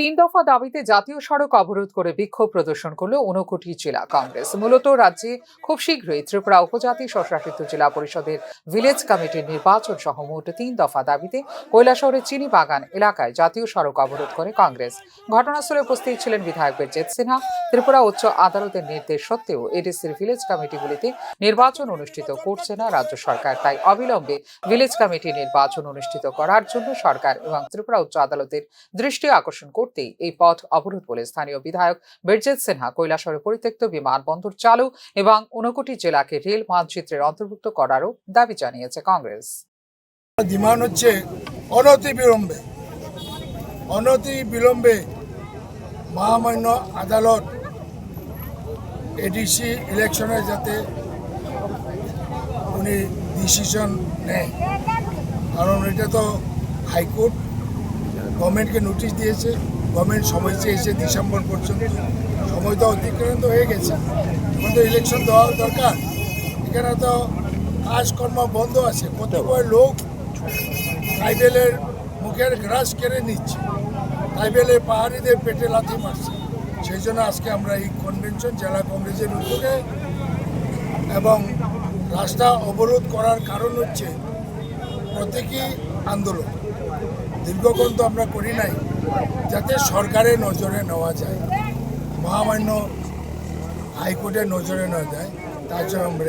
তিন দফা দাবিতে জাতীয় সড়ক অবরোধ করে বিক্ষোভ প্রদর্শন করল ঊনকোটি জেলা কংগ্রেস। মূলত রাজ্যে খুব শীঘ্রই ত্রিপুরা উপজাতি স্বশাসিত জেলা পরিষদের ভিলেজ কমিটির নির্বাচন সহ মোট তিন দফা দাবিতে কৈলাসহরের চিনি বাগান এলাকায় জাতীয় সড়ক অবরোধ করে কংগ্রেস। ঘটনাস্থলে উপস্থিত ছিলেন বিধায়ক বীরজিৎ সিনহা। ত্রিপুরা উচ্চ আদালতের নির্দেশ সত্ত্বেও এডিসির ভিলেজ কমিটিগুলিতে নির্বাচন অনুষ্ঠিত করছে না রাজ্য সরকার। তাই অবিলম্বে ভিলেজ কমিটি নির্বাচন অনুষ্ঠিত করার জন্য সরকার এবং ত্রিপুরা উচ্চ আদালতের দৃষ্টি আকর্ষণ করতেই এই পথ অবরোধ বলে স্থানীয় বিধায়ক বীরজিৎ সিনহা কৈলাসহরে পরিত্যক্ত বিমানবন্দর চালু এবং ঊনকোটি জেলাকে রেল মানচিত্রের অন্তর্ভুক্ত করারও দাবি জানিয়েছে কংগ্রেস। ডিমান্ড হচ্ছে অনতি বিলম্বে অনতি বিলম্বে মহামান্য আদালত এডিসি ইলেকশনে যাতে উনি ডিসিশন নেয়। কারণ এটা তো হাইকোর্ট, গভর্নমেন্টকে নোটিশ দিয়েছে। গভর্নমেন্ট সময় চেয়েছে ডিসেম্বর পর্যন্ত সময় তো অতিক্রান্ত হয়ে গেছে। এখন তো ইলেকশন দেওয়া দরকার। এখানে তো কাজকর্ম বন্ধ আছে। কতিপয় লোক ট্রাইবেলের মুখের গ্রাস কেড়ে নিচ্ছে। ট্রাইবেলের পাহাড়িদের পেটে লাথি মারছে। সেই জন্য আজকে আমরা এই কনভেনশন জেলা কংগ্রেসের উদ্যোগে এবং রাস্তা অবরোধ করার কারণ হচ্ছে প্রতীকী আন্দোলন। দীর্ঘক্ষণ তো আমরা করি নাই। যাতে সরকারের নজরে নেওয়া যায় মহামান্য হাইকোর্টের নজরে নেওয়া যায় তার জন্য আমরা